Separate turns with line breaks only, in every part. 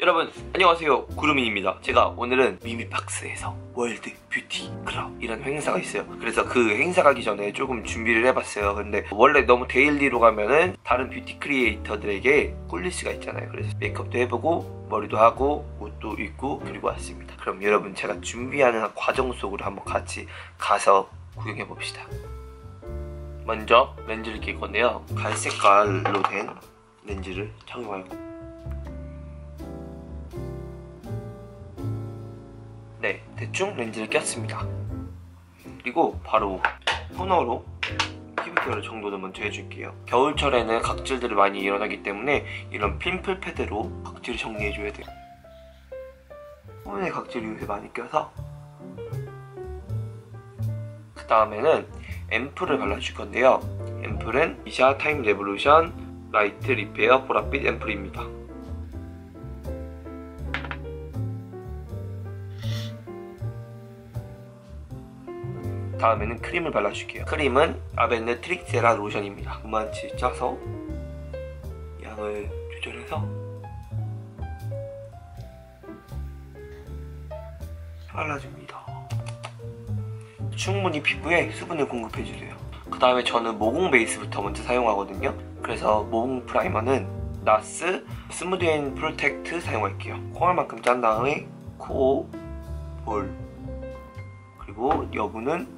여러분 안녕하세요. 구루민입니다. 제가 오늘은 미미박스에서 월드 뷰티 클럽 이런 행사가 있어요. 그래서 그 행사 가기 전에 조금 준비를 해봤어요. 근데 원래 너무 데일리로 가면은 다른 뷰티 크리에이터들에게 꿀릴 수가 있잖아요. 그래서 메이크업도 해보고 머리도 하고 옷도 입고 그리고 왔습니다. 그럼 여러분 제가 준비하는 과정 속으로 한번 같이 가서 구경해 봅시다. 먼저 렌즈를 낄 건데요. 갈색깔로 된 렌즈를 착용하고 네, 대충 렌즈를 꼈습니다. 그리고 바로 토너로 피부 케어를 정도는 먼저 해줄게요. 겨울철에는 각질들이 많이 일어나기 때문에 이런 핀플 패드로 각질을 정리해줘야 돼요. 표면에 각질이 요새 많이 껴서 그 다음에는 앰플을 발라줄 건데요. 앰플은 이샤 타임 레볼루션 라이트 리페어 보랏빛 앰플입니다. 다음에는 크림을 발라줄게요. 크림은 아벤느 트릭세라 로션입니다. 그만치 짜서 양을 조절해서 발라줍니다. 충분히 피부에 수분을 공급해주세요. 그 다음에 저는 모공 베이스부터 먼저 사용하거든요. 그래서 모공 프라이머는 나스 스무드 앤 프로텍트 사용할게요. 콩알만큼 짠 다음에 코, 볼, 그리고 여부는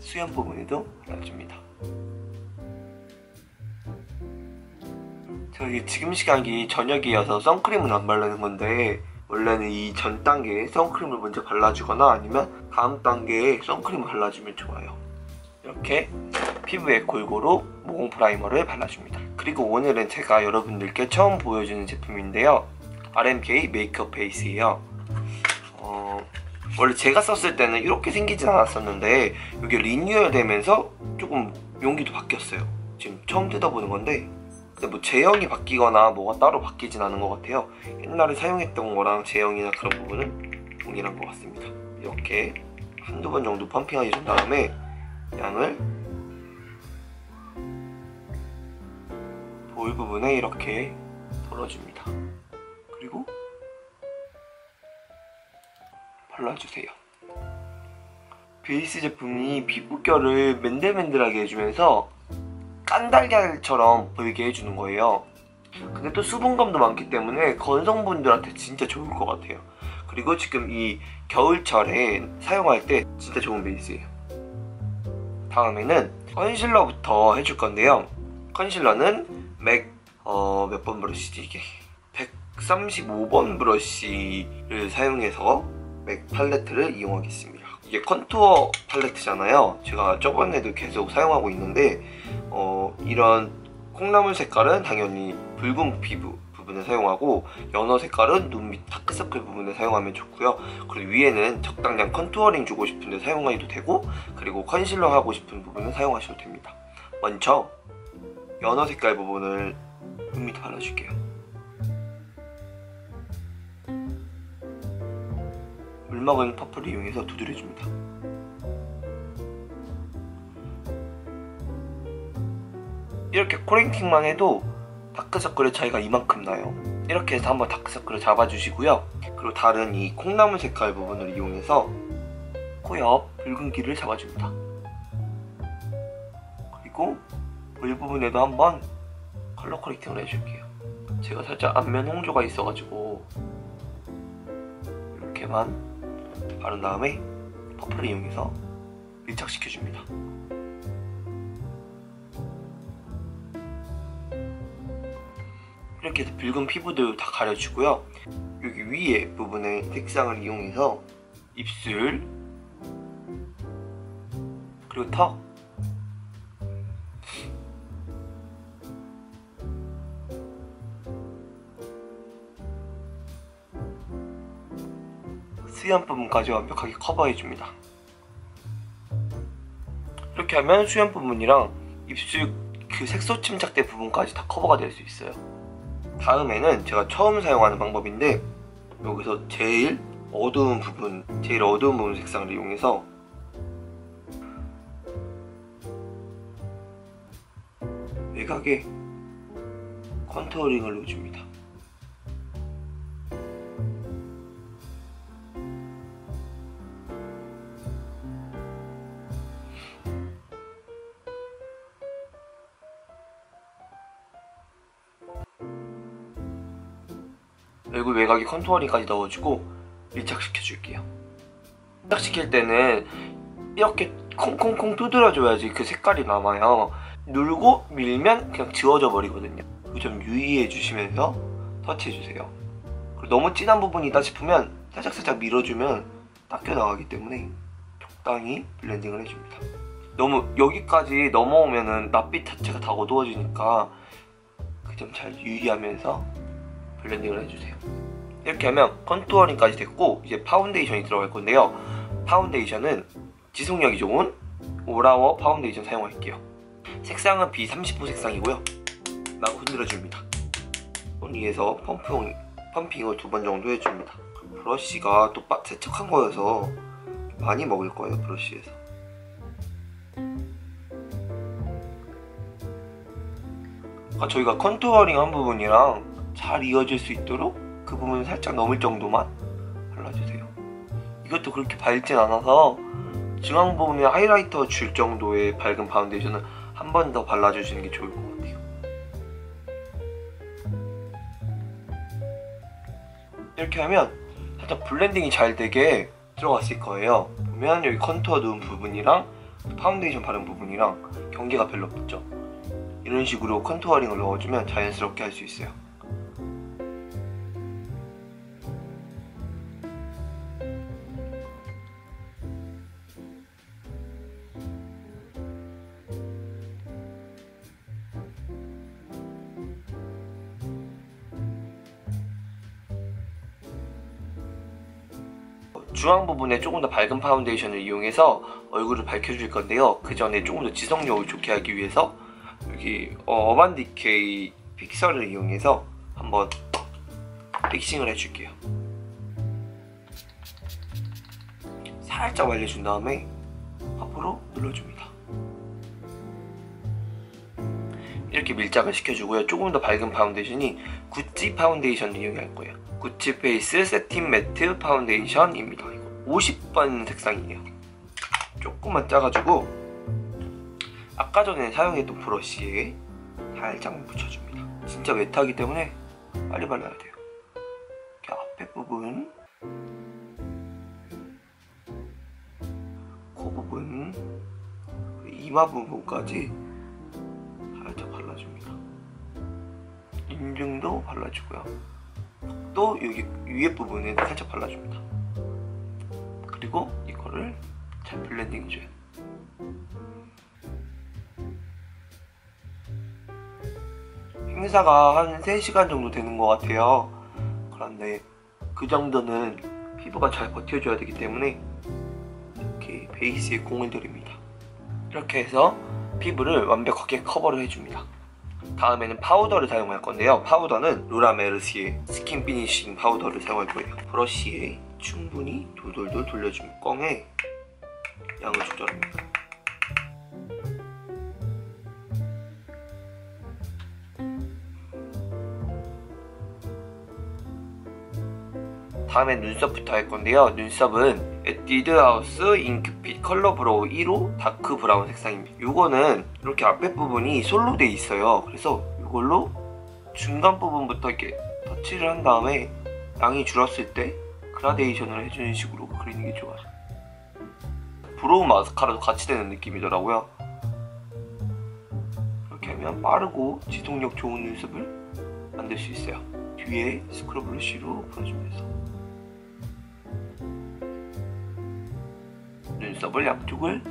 수염 부분에도 발라줍니다. 저희 지금 시간이 저녁이어서 선크림은 안 바르는 건데 원래는 이 전 단계에 선크림을 먼저 발라주거나 아니면 다음 단계에 선크림을 발라주면 좋아요. 이렇게 피부에 골고루 모공 프라이머를 발라줍니다. 그리고 오늘은 제가 여러분들께 처음 보여주는 제품인데요. RMK 메이크업 베이스예요. 어, 원래 제가 썼을 때는 이렇게 생기진 않았었는데 이게 리뉴얼 되면서 조금 용기도 바뀌었어요. 지금 처음 뜯어보는 건데 근데 뭐 제형이 바뀌거나 뭐가 따로 바뀌진 않은 것 같아요. 옛날에 사용했던 거랑 제형이나 그런 부분은 동일한 것 같습니다. 이렇게 한두 번 정도 펌핑하게 준 다음에 양을 볼 부분에 이렇게 덜어줍니다. 발라주세요. 베이스 제품이 피부결을 맨들맨들하게 해주면서 깐달걀처럼 보이게 해주는 거예요. 근데 또 수분감도 많기 때문에 건성분들한테 진짜 좋을 것 같아요. 그리고 지금 이 겨울철에 사용할 때 진짜 좋은 베이스예요. 다음에는 컨실러부터 해줄 건데요. 컨실러는 맥, 어, 몇 번 브러쉬지 이게? 135번 브러쉬를 사용해서 맥 팔레트를 이용하겠습니다. 이게 컨투어 팔레트잖아요. 제가 저번에도 계속 사용하고 있는데 어, 이런 콩나물 색깔은 당연히 붉은 피부 부분에 사용하고 연어 색깔은 눈 밑 다크서클 부분에 사용하면 좋고요. 그리고 위에는 적당량 컨투어링 주고 싶은데 사용해도 되고 그리고 컨실러 하고 싶은 부분은 사용하셔도 됩니다. 먼저 연어 색깔 부분을 눈 밑에 발라줄게요. 물먹은 퍼플을 이용해서 두드려줍니다. 이렇게 코랭팅만 해도 다크서클의 차이가 이만큼 나요. 이렇게 해서 한번 다크서클을 잡아주시고요. 그리고 다른 이 콩나물 색깔 부분을 이용해서 코 옆 붉은기를 잡아줍니다. 그리고 볼 부분에도 한번 컬러 코렉팅을 해줄게요. 제가 살짝 안면 홍조가 있어가지고 이렇게만 바른 다음에 퍼플을 이용해서 밀착시켜줍니다. 이렇게 해서 붉은 피부도 다 가려주고요. 여기 위에 부분에 색상을 이용해서 입술 그리고 턱 수염 부분까지 완벽하게 커버해줍니다. 이렇게 하면 수염 부분이랑 입술 그 색소 침착대 부분까지 다 커버가 될 수 있어요. 다음에는 제가 처음 사용하는 방법인데 여기서 제일 어두운 부분, 제일 어두운 부분 색상을 이용해서 외곽에 컨투어링을 넣어줍니다. 외곽에 컨투어링까지 넣어주고 밀착시켜줄게요. 밀착시킬 때는 이렇게 콩콩콩 두드려줘야지 그 색깔이 남아요. 눌고 밀면 그냥 지워져 버리거든요. 좀 유의해 주시면서 터치해 주세요. 너무 진한 부분이다 싶으면 살짝살짝 밀어주면 닦여 나가기 때문에 적당히 블렌딩을 해줍니다. 너무 여기까지 넘어오면은 낯빛 자체가 다 어두워지니까 그 점 잘 유의하면서 블렌딩을 해주세요. 이렇게 하면 컨투어링까지 됐고 이제 파운데이션이 들어갈 건데요. 파운데이션은 지속력이 좋은 오라워 파운데이션 사용할게요. 색상은 B30호 색상이고요. 막 흔들어줍니다. 손 위에서 펌핑, 펌핑을 두 번 정도 해줍니다. 브러쉬가 또 빠- 세척한 거여서 많이 먹을 거예요, 브러쉬에서. 아까 저희가 컨투어링 한 부분이랑 잘 이어질 수 있도록 그 부분 살짝 넘을 정도만 발라주세요. 이것도 그렇게 밝진 않아서 중앙 부분에 하이라이터 줄 정도의 밝은 파운데이션은 한번 더 발라주시는 게 좋을 것 같아요. 이렇게 하면 살짝 블렌딩이 잘 되게 들어갔을 거예요. 보면 여기 컨투어 넣은 부분이랑 파운데이션 바른 부분이랑 경계가 별로 없죠. 이런 식으로 컨투어링을 넣어주면 자연스럽게 할 수 있어요. 중앙 부분에 조금 더 밝은 파운데이션을 이용해서 얼굴을 밝혀줄 건데요. 그 전에 조금 더 지속력을 좋게 하기 위해서 여기 어, 어반 디케이 픽서를 이용해서 한번 픽싱을 해줄게요. 살짝 말려준 다음에 앞으로 눌러줍니다. 이렇게 밀착을 시켜주고요. 조금 더 밝은 파운데이션이 구찌 파운데이션을 이용할 거예요. 구찌 페이스 세팅 매트 파운데이션입니다. 이거 50번 색상이에요. 조금만 짜가지고 아까 전에 사용했던 브러쉬에 살짝 묻혀줍니다. 진짜 웨트하기 때문에 빨리 발라야 돼요. 앞에 부분, 코 부분, 이마 부분까지 살짝 발라줍니다. 인중도 발라주고요. 또 여기 위에 부분에 살짝 발라줍니다. 그리고 이거를 잘 블렌딩 해줘요. 행사가 한 3시간 정도 되는 것 같아요. 그런데 그 정도는 피부가 잘 버텨줘야 되기 때문에 이렇게 베이스에 공을 들입니다. 이렇게 해서 피부를 완벽하게 커버를 해줍니다. 다음에는 파우더를 사용할 건데요. 파우더는 루라 메르시의 스킨 피니싱 파우더를 사용할 거예요. 브러쉬에 충분히 돌돌돌 돌려주면 꽝에 양을 조절합니다. 다음에 눈썹부터 할 건데요. 눈썹은 에뛰드 하우스 잉크핏 컬러 브로우 1호 다크 브라운 색상입니다. 이거는 이렇게 앞에 부분이 솔로 돼 있어요. 그래서 이걸로 중간 부분부터 이렇게 터치를 한 다음에 양이 줄었을 때 그라데이션을 해주는 식으로 그리는 게 좋아요. 브로우 마스카라도 같이 되는 느낌이더라고요. 이렇게 하면 빠르고 지속력 좋은 눈썹을 만들 수 있어요. 뒤에 스크럽 브러쉬로 풀어주면서 눈썹을 양쪽을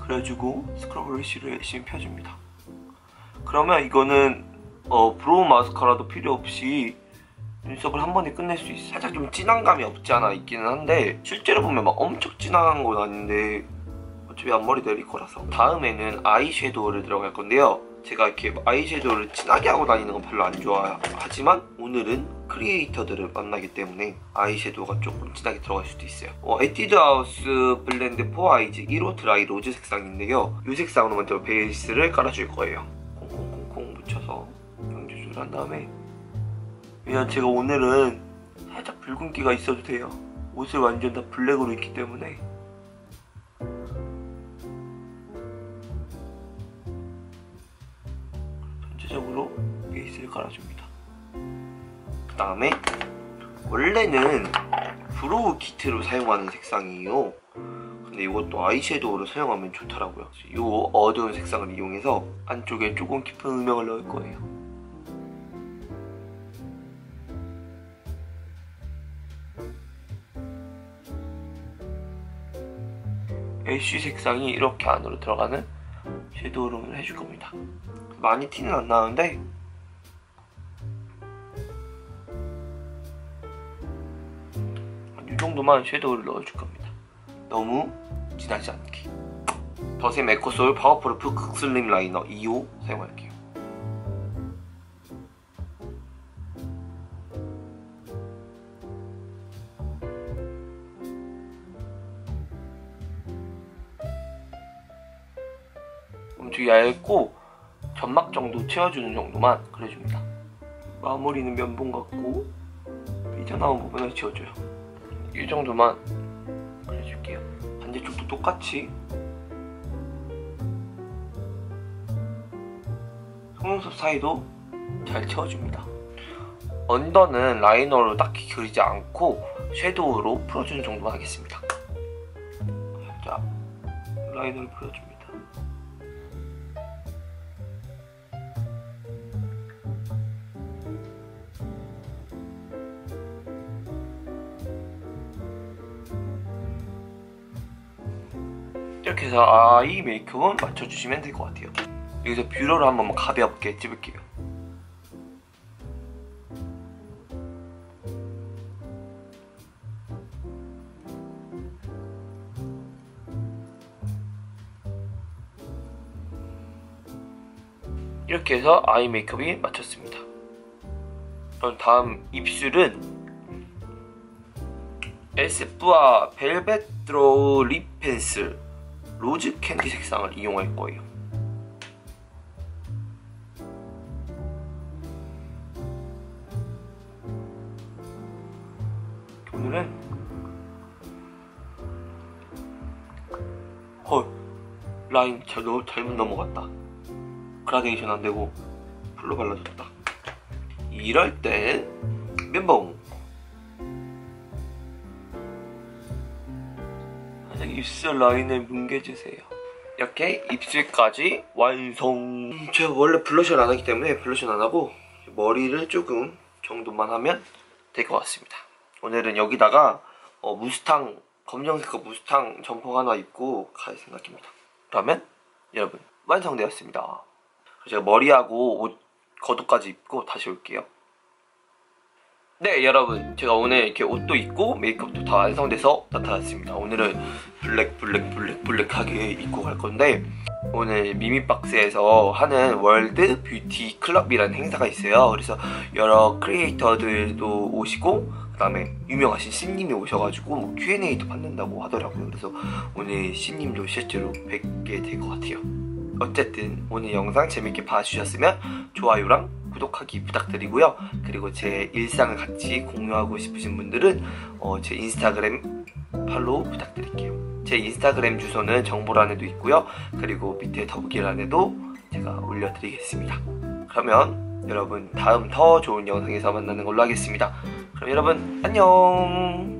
그려주고 스크럽 브러쉬로 열심히 펴줍니다. 그러면 이거는 어, 브로우 마스카라도 필요 없이 눈썹을 한 번에 끝낼 수 있어요. 살짝 좀 진한 감이 없지 않아 있기는 한데 실제로 보면 막 엄청 진한 건 아닌데 어차피 앞머리 내릴 거라서 다음에는 아이섀도우를 들어갈 건데요. 제가 이렇게 아이섀도우를 진하게 하고 다니는 건 별로 안 좋아요. 하지만 오늘은 크리에이터들을 만나기 때문에 아이섀도우가 조금 진하게 들어갈 수도 있어요. 어, 에뛰드 하우스 블렌드 4 아이즈 1호 드라이 로즈 색상인데요. 이 색상으로 먼저 베이스를 깔아줄 거예요. 콩콩콩콩 묻혀서 양 조절한 다음에 왜냐면 제가 오늘은 살짝 붉은기가 있어도 돼요. 옷을 완전 다 블랙으로 입기 때문에 전체적으로 베이스를 깔아줍니다. 그 다음에 원래는 브로우 키트로 사용하는 색상이에요. 근데 이것도 아이섀도우로 사용하면 좋더라고요. 이 어두운 색상을 이용해서 안쪽에 조금 깊은 음영을 넣을 거예요. 애쉬 색상이 이렇게 안으로 들어가는 섀도우를 해줄 겁니다. 많이 티는 안 나는데 이 정도만 섀도우를 넣어줄 겁니다. 너무 진하지 않게. 더샘 에코솔 파워프루프 극슬림 라이너 2호 사용할게요. 엄청 얇고 점막 정도 채워주는 정도만 그려줍니다. 마무리는 면봉 같고 삐져나온 부분을 지워줘요. 이 정도만 그려줄게요. 반대쪽도 똑같이 속눈썹 사이도 잘 채워줍니다. 언더는 라이너로 딱히 그리지 않고 섀도우로 풀어주는 정도만 하겠습니다. 자, 라이너를 풀어줍니다. 이렇게 해서 아 이 메이크업은 맞춰주시면 될 것 같아요. 여기서 뷰러를 한번 가볍게 찝을게요. 이렇게 해서 아이 메이크업이 마쳤습니다. 그럼 다음 입술은 에스쁘아 벨벳 드로우 립 펜슬 로즈 캔디 색상을 이용할 거예요. 오늘은 헐 라인 잘, 너무 잘못 넘어갔다. 그라데이션 안 되고 풀로 발라줬다. 이럴 땐살 입술 라인을 뭉개주세요. 이렇게 입술까지 완성. 제가 원래 블러셔를 안 하기 때문에 블러셔는 안 하고 머리를 조금 정도만 하면 될 것 같습니다. 오늘은 여기다가 어, 무스탕 검정색 무스탕 점퍼 하나 입고 갈 생각입니다. 그러면 여러분 완성되었습니다. 제가 머리하고 옷 겉옷까지 입고 다시 올게요. 네 여러분. 제가 오늘 이렇게 옷도 입고 메이크업도 다 완성돼서 나타났습니다. 오늘은 블랙 블랙 블랙 블랙하게 입고 갈 건데 오늘 미미박스에서 하는 월드 뷰티 클럽이라는 행사가 있어요. 그래서 여러 크리에이터들도 오시고 그 다음에 유명하신 신님이 오셔가지고 뭐 Q&A도 받는다고 하더라고요. 그래서 오늘 신님도 실제로 뵙게 될 것 같아요. 어쨌든 오늘 영상 재밌게 봐주셨으면 좋아요랑 구독하기 부탁드리고요. 그리고 제 일상을 같이 공유하고 싶으신 분들은 어, 제 인스타그램 팔로우 부탁드릴게요. 제 인스타그램 주소는 정보란에도 있고요. 그리고 밑에 더보기란에도 제가 올려드리겠습니다. 그러면 여러분 다음 더 좋은 영상에서 만나는 걸로 하겠습니다. 그럼 여러분 안녕